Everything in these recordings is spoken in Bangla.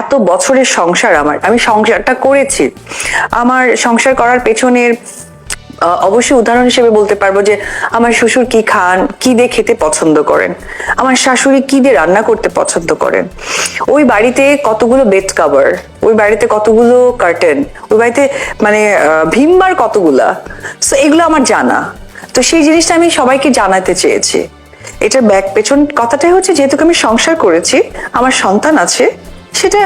এত বছরের সংসার আমার। আমি সংসারটা করেছি। আমার সংসার করার পেছনের অবশ্যই উদাহরণ হিসেবে বলতে পারব যে, আমার শ্বশুর কি খান, কি দিয়ে খেতে পছন্দ করেন? আমার শাশুড়ি কি দিয়ে রান্না করতে পছন্দ করেন? ওই বাড়িতে কতগুলো বেড কভার ওই বাড়িতে কতগুলো কার্টেন ওই বাড়িতে মানে ভীমবার কতগুলা? তো এগুলো আমার জানা। তো সেই জিনিসটা আমি সবাইকে জানাতে চেয়েছি। এটার ব্যাক পেছন কথাটাই হচ্ছে, যেহেতু আমি সংসার করেছি, আমার সন্তান আছে সেটা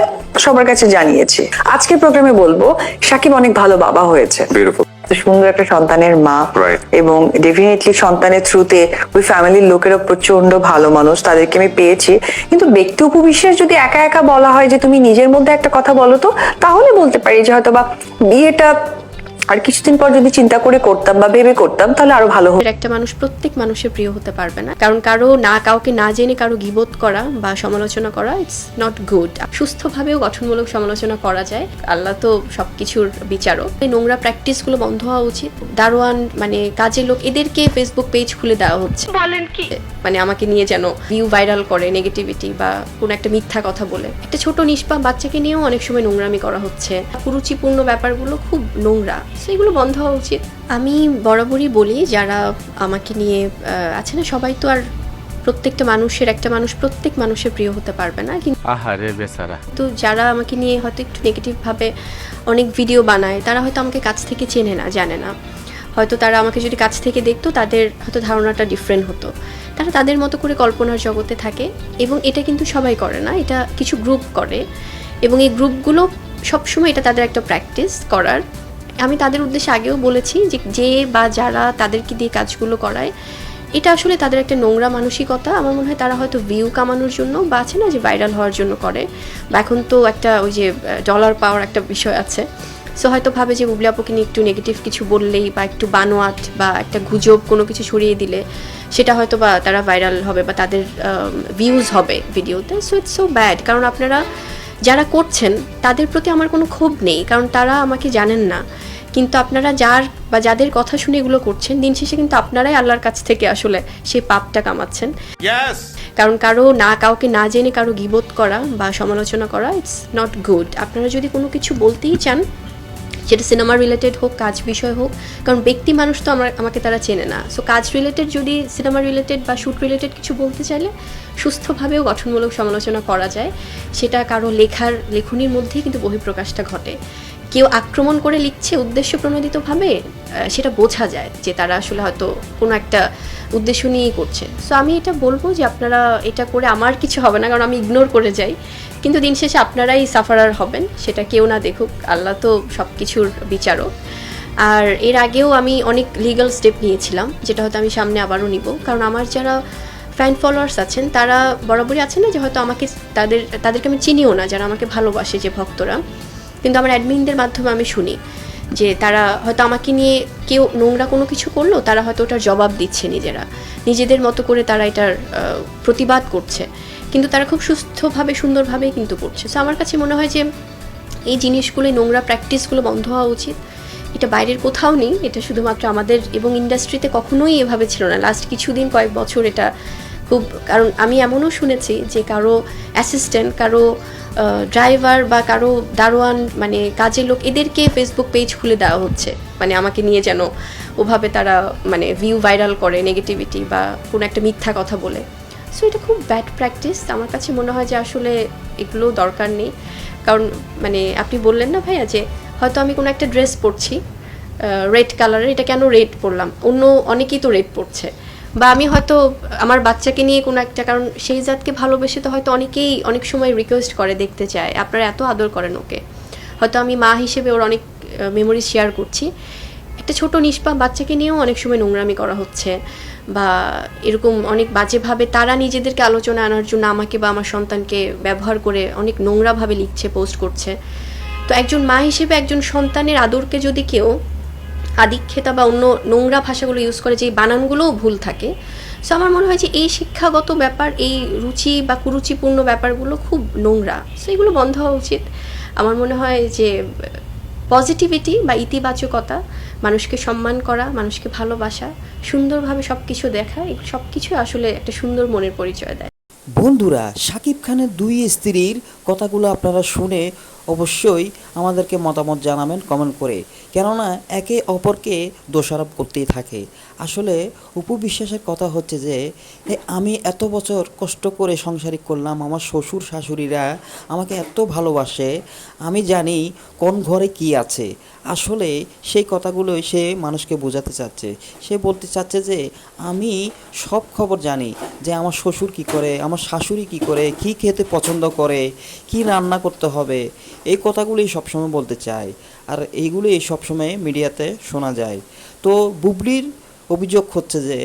সবার কাছে জানিয়েছি। আজকের প্রোগ্রামে বলব সাকিব অনেক ভালো বাবা হয়েছে। বিউটিফুল সুন্দর একটা সন্তানের মা. এবং ডেফিনেটলি সন্তানের থ্রুতে ওই ফ্যামিলির লোকেরও প্রচণ্ড ভালো মানুষ তাদেরকে আমি পেয়েছি। কিন্তু ব্যক্তি উপবিশ্বাস যদি একা একা বলা হয় যে তুমি নিজের মধ্যে একটা কথা বলো তো তাহলে বলতে পারি যে হয়তো বা বিয়েটা আর কিছুদিন পর যদি চিন্তা করে করতাম বা ভেবে করতাম তাহলে আরও ভালো হতো। একটা মানুষ প্রত্যেক মানুষের প্রিয় হতে পারবে না। কারণ কারও না কাউকে না জেনে কারও গিবোধ করা বা সমালোচনা করা ইটস নট গুড সুস্থভাবেও গঠনমূলক সমালোচনা করা যায়। আল্লাহ তো সবকিছুর বিচারক। এই নোংরা প্র্যাকটিসগুলো বন্ধ হওয়া উচিত। দারোয়ান মানে কাজের লোক এদেরকে ফেসবুক পেজ খুলে দেওয়া হচ্ছে। বলেন কি? মানে আমাকে নিয়ে যেন ভিউ ভাইরাল করে নেগেটিভিটি বা কোনো একটা মিথ্যা কথা বলে। একটা ছোট নিষ্পাপ বাচ্চাকে নিয়েও অনেক সময় নোংরামি করা হচ্ছে। কুরুচিপূর্ণ ব্যাপারগুলো খুব নোংরা। সেগুলো বন্ধ হওয়া উচিত। আমি বরাবরই বলি যারা আমাকে নিয়ে আছে না সবাই তো আর প্রত্যেকটা মানুষের একটা মানুষ প্রত্যেক মানুষের প্রিয় হতে পারবে না কিন্তু আহারে বেচারা। কিন্তু যারা আমাকে নিয়ে হয়তো একটু নেগেটিভভাবে অনেক ভিডিও বানায় তারা হয়তো আমাকে কাছ থেকে চেনে না জানে না। হয়তো তারা আমাকে যদি কাছ থেকে দেখতো তাদের হয়তো ধারণাটা ডিফারেন্ট হতো। তারা তাদের মতো করে কল্পনার জগতে থাকে এবং এটা কিন্তু সবাই করে না এটা কিছু গ্রুপ করে। এবং এই গ্রুপগুলো সবসময় এটা তাদের একটা প্র্যাকটিস করার। আমি তাদের উদ্দেশ্যে আগেও বলেছি যে যে বা যারা তাদেরকে দিয়ে কাজগুলো করায়, এটা আসলে তাদের একটা নোংরা মানসিকতা। আমার মনে হয় তারা হয়তো ভিউ কামানোর জন্য বা আছে না যে ভাইরাল হওয়ার জন্য করে। বা এখন তো একটা ওই যে ডলার পাওয়ার একটা বিষয় আছে। সো হয়তো ভাবে যে বুবলি আপুকে নিয়ে একটু নেগেটিভ কিছু বললেই বা একটু বানোয়াট বা একটা গুজব কোনো কিছু ছড়িয়ে দিলে, সেটা হয়তো বা তারা ভাইরাল হবে বা তাদের ভিউজ হবে ভিডিওতে সো ইটস সো ব্যাড কারণ আপনারা যারা করছেন, তাদের প্রতি আমার কোনো ক্ষোভ নেই। কারণ তারা আমাকে জানেন না। কিন্তু আপনারা যার বা যাদের কথা শুনে এগুলো করছেন দিন শেষে কিন্তু আপনারাই আল্লাহর কাছ থেকে আসলে সেই পাপটা কামাচ্ছেন। কারণ কারও না কাউকে না জেনে কারও গিবোধ করা বা সমালোচনা করা ইটস নট গুড আপনারা যদি কোনো কিছু বলতেই চান সেটা সিনেমা রিলেটেড হোক কাজ বিষয় হোক কারণ ব্যক্তি মানুষ তো আমার আমাকে তারা চেনে না। সো কাজ রিলেটেড যদি সিনেমা রিলেটেড বা শ্যুট রিলেটেড কিছু বলতে চাইলে সুস্থভাবেও গঠনমূলক সমালোচনা করা যায়। সেটা কারও লেখার লেখনির মধ্যেই কিন্তু বহিঃপ্রকাশটা ঘটে। কেউ আক্রমণ করে লিখছে উদ্দেশ্য প্রণোদিতভাবে সেটা বোঝা যায় যে তারা আসলে হয়তো কোনো একটা উদ্দেশ্য নিয়েই করছে। সো আমি এটা বলব যে আপনারা এটা করে আমার কিছু হবে না, কারণ আমি ইগনোর করে যাই। কিন্তু দিন শেষে আপনারাই সাফারার হবেন, সেটা কেউ না দেখুক, আল্লাহ তো সব কিছুর বিচারক। আর এর আগেও আমি অনেক লিগ্যাল স্টেপ নিয়েছিলাম, যেটা হয়তো আমি সামনে আবারও নিব। কারণ আমার যারা ফ্যান ফলোয়ার্স আছেন, তারা বরাবরই আছেন না যে হয়তো আমাকে তাদের, তাদেরকে আমি চিনিও না, যারা আমাকে ভালোবাসে যে ভক্তরা। কিন্তু আমার অ্যাডমিনদের মাধ্যমে আমি শুনি যে তারা হয়তো আমাকে নিয়ে কেউ নোংরা কোনো কিছু করল, তারা হয়তো ওটার জবাব দিচ্ছে নিজেরা। নিজেদের মতো করে তারা এটার প্রতিবাদ করছে। কিন্তু তারা খুব সুস্থভাবে, সুন্দরভাবে কিন্তু করছে। সো আমার কাছে মনে হয় যে এই জিনিসগুলো নোংরা প্র্যাকটিসগুলো বন্ধ হওয়া উচিত। এটা বাইরের কোথাও নেই। এটা শুধুমাত্র আমাদের এবং ইন্ডাস্ট্রিতে কখনোই এভাবে ছিল না। লাস্ট কিছুদিন, কয়েক বছর এটা খুব, কারণ আমি এমনও শুনেছি যে কারও অ্যাসিস্ট্যান্ট কারও ড্রাইভার বা কারও দারোয়ান মানে কাজের লোক, এদেরকে ফেসবুক পেজ খুলে দেওয়া হচ্ছে। মানে আমাকে নিয়ে যেন ওভাবে তারা মানে ভিউ ভাইরাল করে নেগেটিভিটি বা কোনো একটা মিথ্যা কথা বলে। সো এটা খুব ব্যাড প্র্যাকটিস আমার কাছে মনে হয় যে আসলে এগুলো দরকার নেই। কারণ মানে আপনি বললেন না ভাইয়া যে হয়তো আমি কোনো একটা ড্রেস পরছি রেড কালারের এটা কেন রেড পরলাম? অন্য অনেকেই তো রেড পরছে। বা আমি হয়তো আমার বাচ্চাকে নিয়ে কোনো একটা, কারণ সেই জাতকে ভালোবেসে তো হয়তো অনেকেই অনেক সময় রিকোয়েস্ট করে দেখতে চায়। আপনারা এত আদর করেন ওকে। হয়তো আমি মা হিসেবে ওর অনেক মেমোরি শেয়ার করছি। একটা ছোট নিষ্পাপ বাচ্চাকে নিয়েও অনেক সময় নোংরামি করা হচ্ছে বা এরকম অনেক বাজেভাবে তারা নিজেদেরকে আলোচনা আনার জন্য আমাকে বা আমার সন্তানকে ব্যবহার করে অনেক নোংরাভাবে লিখছে পোস্ট করছে। তো একজন মা হিসেবে একজন সন্তানের আদরকে যদি কেউ আদিক্ষেতা বা অন্য নোংরা ভাষাগুলো ইউজ করে যে বানানগুলোও ভুল থাকে। সো আমার মনে হয় যে এই শিক্ষাগত ব্যাপার, এই রুচি বা কুরুচিপূর্ণ ব্যাপারগুলো খুব নোংরা। সো এগুলো বন্ধ হওয়া উচিত। আমার মনে হয় যে পজিটিভিটি বা ইতিবাচকতা, মানুষকে সম্মান করা, মানুষকে ভালোবাসা, সুন্দরভাবে সব কিছু দেখা, এগুলো সব কিছু আসলে একটা সুন্দর মনের পরিচয় দেয়। বন্ধুরা, সাকিব খানের দুই স্ত্রীর কথাগুলো আপনারা শুনে অবশ্যই আমাদেরকে মতামত জানাবেন কমেন্ট করে। কেননা একে অপরকে দোষারোপ করতেই থাকে। আসলে উপবিশ্বাসের কথা হচ্ছে যে আমি এত বছর কষ্ট করে সংসারিক করলাম, আমার শ্বশুর শাশুড়িরা আমাকে এত ভালোবাসে, আমি জানি কোন ঘরে কি আছে। আসলে সেই কথাগুলোই সে মানুষকে বোঝাতে চাচ্ছে। সে বলতে চাচ্ছে যে, আমি সব খবর জানি যে আমার শ্বশুর কি করে, আমার শাশুড়ি কি করে, কি খেতে পছন্দ করে, কি রান্না করতে হবে এই কথাগুলি সবসময় বলতে চায় আর এইগুলোই সবসময় মিডিয়াতে শোনা যায়। তো বুবলির অভিযোগ হচ্ছে যে